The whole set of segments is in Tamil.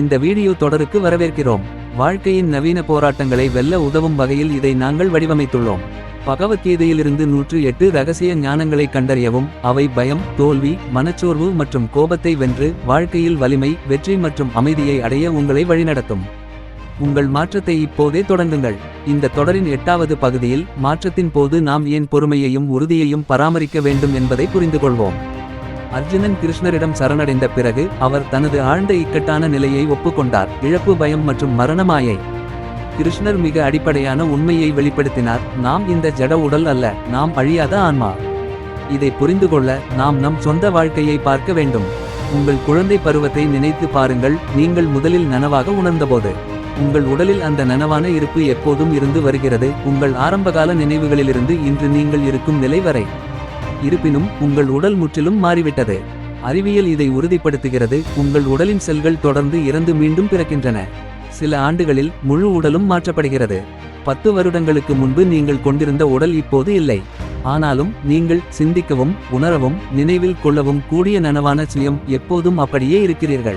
இந்த வீடியோ தொடருக்கு வரவேற்கிறோம். வாழ்க்கையின் நவீன போராட்டங்களை வெல்ல உதவும் வகையில் இதை நாங்கள் வடிவமைத்துள்ளோம். பகவத்கீதையிலிருந்து நூற்று எட்டு ரகசிய ஞானங்களை கண்டறியவும் அவை பயம் தோல்வி மனச்சோர்வு மற்றும் கோபத்தை வென்று வாழ்க்கையில் வலிமை வெற்றி மற்றும் அமைதியை அடைய உங்களை வழிநடத்தும். உங்கள் மாற்றத்தை இப்போதே தொடங்குங்கள். இந்த தொடரின் எட்டாவது பகுதியில் மாற்றத்தின் போது நாம் ஏன் பொறுமையையும் உறுதியையும் பராமரிக்க வேண்டும் என்பதை புரிந்துகொள்வோம். அர்ஜுனன் கிருஷ்ணரிடம் சரணடைந்த பிறகு அவர் தனது ஆழ்ந்த இக்கட்டான நிலையை ஒப்புக்கொண்டார். இழப்பு பயம் மற்றும் மரணமாயை கிருஷ்ணர் மிக அடிப்படையான உண்மையை வெளிப்படுத்தினார். நாம் இந்த ஜட உடல் அல்ல நாம் அழியாத ஆன்மா. இதை புரிந்து கொள்ள நாம் நம் சொந்த வாழ்க்கையை பார்க்க வேண்டும். உங்கள் குழந்தை பருவத்தை நினைத்து பாருங்கள். நீங்கள் முதலில் நனவாக உணர்ந்தபோது உங்கள் உடலில் அந்த நனவான இருப்பு எப்போதும் இருந்து வருகிறது. உங்கள் ஆரம்பகால நினைவுகளிலிருந்து இன்று நீங்கள் இருக்கும் நிலை வரை. இருப்பினும் உங்கள் உடல் முற்றிலும் மாறிவிட்டது. அறிவியல் இதை உறுதிப்படுத்துகிறது. உங்கள் உடலின் செல்கள் தொடர்ந்து இறந்து மீண்டும் பிறக்கின்றன. சில ஆண்டுகளில் முழு உடலும் மாற்றப்படுகிறது. பத்து வருடங்களுக்கு முன்பு நீங்கள் கொண்டிருந்த உடல் இப்போது இல்லை. ஆனாலும் நீங்கள் சிந்திக்கவும் உணரவும் நினைவில் கொள்ளவும் கூடிய நனவான சுயம் எப்போதும் அப்படியே இருக்கிறீர்கள்.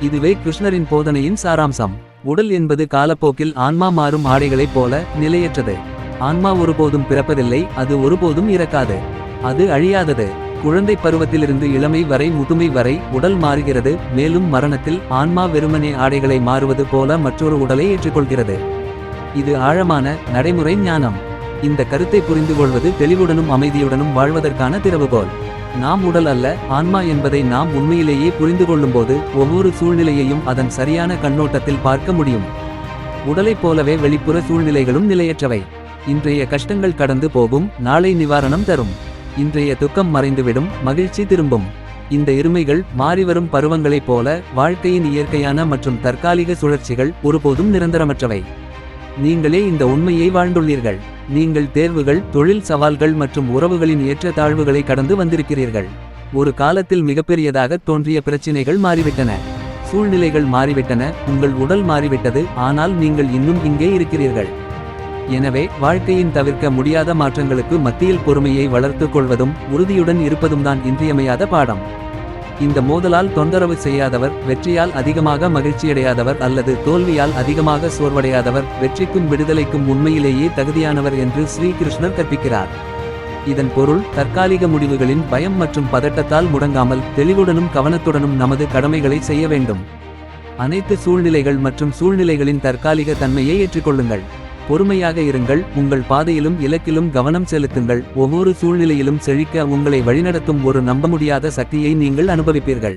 இதுவே கிருஷ்ணரின் போதனையின் சாராம்சம். உடல் என்பது காலப்போக்கில் ஆன்மா மாறும் ஆடைகளைப் போல நிலையற்றது. ஆன்மா ஒருபோதும் பிறப்பதில்லை அது ஒருபோதும் இறக்காது. அது அழியாதது. குழந்தை பருவத்திலிருந்து இளமை வரை முதுமை வரை உடல் மாறுகிறது. மேலும் மரணத்தில் ஆன்மா வெறுமனே ஆடைகளை மாறுவது போல மற்றொரு உடலை ஏற்றுக்கொள்கிறது. இது ஆழமான நடைமுறை ஞானம். இந்த கருத்தை புரிந்து கொள்வது தெளிவுடனும் அமைதியுடனும் வாழ்வதற்கான திறவுகோல். நாம் உடல் அல்ல ஆன்மா என்பதை நாம் உண்மையிலேயே புரிந்து கொள்ளும்போது ஒவ்வொரு சூழ்நிலையையும் அதன் சரியான கண்ணோட்டத்தில் பார்க்க முடியும். உடலைப் போலவே வெளிப்புற சூழ்நிலைகளும் நிலையற்றவை. இன்றைய கஷ்டங்கள் கடந்து போகும் நாளை நிவாரணம் தரும். இன்றைய துக்கம் மறைந்துவிடும் மகிழ்ச்சி திரும்பும். இந்த இருமைகள் மாறிவரும் பருவங்களைப் போல வாழ்க்கையின் இயற்கையான மற்றும் தற்காலிக சுழற்சிகள் ஒருபோதும் நிரந்தரமற்றவை. நீங்களே இந்த உண்மையை வாழ்ந்துள்ளீர்கள். நீங்கள் தேர்வுகள் தொழில் சவால்கள் மற்றும் உறவுகளின் ஏற்ற தாழ்வுகளை கடந்து வந்திருக்கிறீர்கள். ஒரு காலத்தில் மிகப்பெரியதாக தோன்றிய பிரச்சினைகள் மாறிவிட்டன. சூழ்நிலைகள் மாறிவிட்டன உங்கள் உடல் மாறிவிட்டது ஆனால் நீங்கள் இன்னும் இங்கே இருக்கிறீர்கள். எனவே வாழ்க்கையின் தவிர்க்க முடியாத மாற்றங்களுக்கு மத்தியில் பொறுமையை வளர்த்துக் கொள்வதும் உறுதியுடன் இருப்பதும் தான் இன்றியமையாத பாடம். இந்த மோதலால் தொந்தரவு செய்யாதவர் வெற்றியால் அதிகமாக மகிழ்ச்சியடையாதவர் அல்லது தோல்வியால் அதிகமாக சோர்வடையாதவர் வெற்றிக்கும் விடுதலைக்கும் உண்மையிலேயே தகுதியானவர் என்று ஸ்ரீகிருஷ்ணர் கற்பிக்கிறார். இதன் பொருள் தற்காலிக முடிவுகளின் பயம் மற்றும் பதட்டத்தால் முடங்காமல் தெளிவுடனும் கவனத்துடனும் நமது கடமைகளை செய்ய வேண்டும். அனைத்து சூழ்நிலைகள் மற்றும் சூழ்நிலைகளின் தற்காலிக தன்மையை ஏற்றுக்கொள்ளுங்கள். பொறுமையாக இருங்கள் உங்கள் பாதையிலும் இலக்கிலும் கவனம் செலுத்துங்கள் ஒவ்வொரு சூழ்நிலையிலும் செழிக்க உங்களை வழிநடத்தும் ஒரு நம்ப முடியாத சக்தியை நீங்கள் அனுபவிப்பீர்கள்.